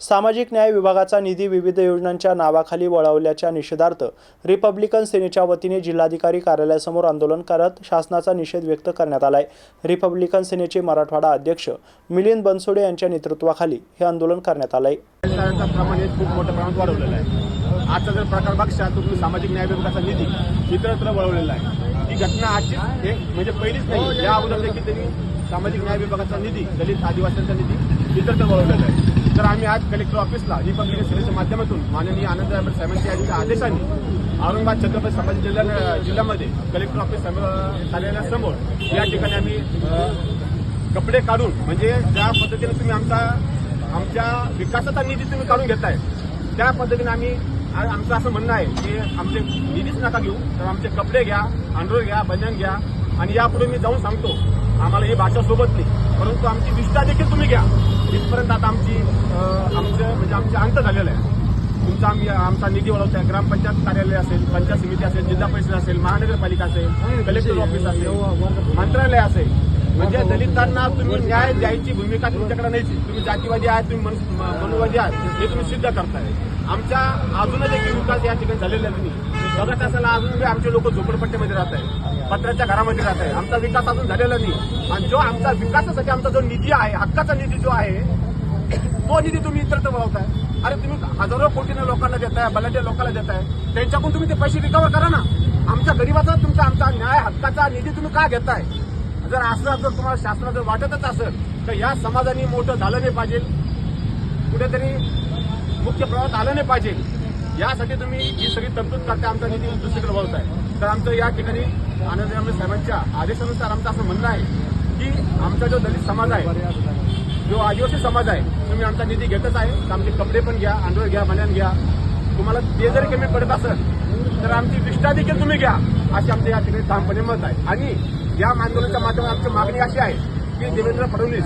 सामाजिक न्याय विभागाचा निधी विविध योजनांच्या नावाखाली वळवल्याच्या निषेधार्थ रिपब्लिकन सेनेच्या वतीने जिल्हाधिकारी कार्यालयासमोर आंदोलन करत शासनाचा निषेध व्यक्त करण्यात आलाय. रिपब्लिकन सेनेचे मराठवाडा अध्यक्ष मिलिंद बनसोडे यांच्या नेतृत्वाखाली हे आंदोलन करण्यात आलंय. खूप मोठ्या प्रमाणात आहे. आजचा जर प्रकार बघशाल तर तुम्ही सामाजिक न्याय विभागाचा निधी इतरत्र वळवलेला आहे. ही घटना आजची हे म्हणजे पहिलीच नाही या अगोदर देखील त्यांनी सामाजिक न्याय विभागाचा निधी दलित आदिवासींचा निधी इतरत्र वळवलेला आहे. तर आम्ही आज कलेक्टर ऑफिसला रिपब्लिकन सेनेच्या माध्यमातून माननीय आनंद साहेबांच्या यांच्या आदेशाने औरंगाबाद छत्रपती संभाजी जिल्हा जिल्ह्यामध्ये कलेक्टर ऑफिस समोर- कार्यालयासमोर या ठिकाणी आम्ही कपडे काढून म्हणजे ज्या पद्धतीने तुम्ही आमचा आमच्या विकासाचा निधी तुम्ही काढून घेताय त्या पद्धतीने आम्ही आमचं असं म्हणणं आहे की आमचे निधीच नका घेऊ तर आमचे कपडे घ्या अंडर घ्या बंधन घ्या आणि यापुढे मी जाऊन सांगतो आम्हाला ही भाषा सोबत नाही. परंतु आमची निष्ठा देखील तुम्ही घ्या. इथपर्यंत आता आमची आमचं म्हणजे आमचे अंत झालेला आहे. तुमचा आम्ही आमचा निधी वळवताय ग्रामपंचायत कार्यालय असेल पंचायत समिती असेल जिल्हा परिषद असेल महानगरपालिका असेल कलेक्टर ऑफिस असेल मंत्रालय असेल म्हणजे दलितांना तुम्ही न्याय द्यायची भूमिका तुमच्याकडे नाहीची तुम्ही जातीवादी आहात तुम्ही मनु- मनुवादी आहात. हे तुम्ही सिद्ध करताय. आमच्या अजूनच एक विकास या ठिकाणी झालेला नाही. बघत असायला अजून आमचे लोक झोपडपट्ट्यामध्ये राहत आहे पत्र्याच्या घरामध्ये राहत आहे आमचा विकास अजून झालेला नाही. आणि जो आमचा विकासासाठी आमचा जो निधी आहे हक्काचा निधी जो आहे तो निधी तुम्ही इतरत्र वळवताय अरे तुम्ही हजारो कोटीने लोकांना देताय बलाढ्य लोकांना देताय. त्यांच्याकडून तुम्ही ते पैसे रिकवर करा ना. आमच्या गरीबाचा तुमचा आमचा न्याय हक्काचा निधी तुम्ही का घेताय? जर असं जर तुम्हाला शासनाचं वाटतच असेल तर या समाजाने मोठं झालं नाही पाहिजे. कुठेतरी मुख्य प्रवाहात आलं नाही पाहिजे. यासाठी तुम्ही ही सगळी तरतूद करते आमचा निधी दुसरीकडे आहे. तर आमचं या ठिकाणी आनंद आंबे साहेबांच्या आदेशानुसार आमचं असं म्हणणं आहे की आमचा जो दलित समाज आहे जो आदिवासी समाज आहे तुम्ही आमचा निधी घेतच आहे. तर आमचे कपडे पण घ्या अंडर घ्या बन्यान घ्या. तुम्हाला ते जरी कमी पडत असेल तर आमची निष्ठा देखील तुम्ही घ्या. अशी आमच्या या ठिकाणी ठामपणे मत आहे. आणि या आंदोलनाच्या माध्यमात आमची मागणी अशी आहे की देवेंद्र फडणवीस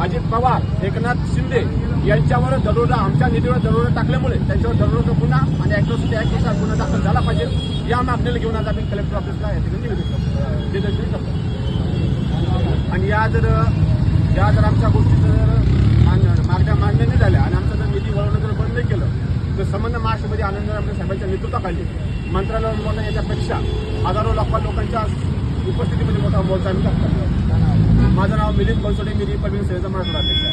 अजित पवार एकनाथ शिंदे यांच्यावर दरोडा आमच्या निधीवर दरोडा टाकल्यामुळे त्यांच्यावर दरोडा गुन्हा आणि अॅट्रॉसिटी ऍक्टनुसार गुन्हा दाखल झाला पाहिजे. या मागणीला घेऊन आज आम्ही कलेक्टर ऑफिसला या ठिकाणी निवेदन करतो. आणि या जर या जर आमच्या गोष्टी जर मान- मागण्या नाही झाल्या आणि आमचा जर निधी वळवणं जर बंद नाही केलं तर संबंध महाराष्ट्रामध्ये आनंद आमच्या पाहिजे. नेतृत्वाखाली मंत्रालयावर मोठा याच्यापेक्षा हजारो लाखो लोकांच्या उपस्थितीमध्ये मोठा मोर्चा आम्ही टाकतो. माझं नाव मिलिंद बनसोडे मी रिपब्लिक सेवेचा मराठवाडा अध्यक्ष आहे.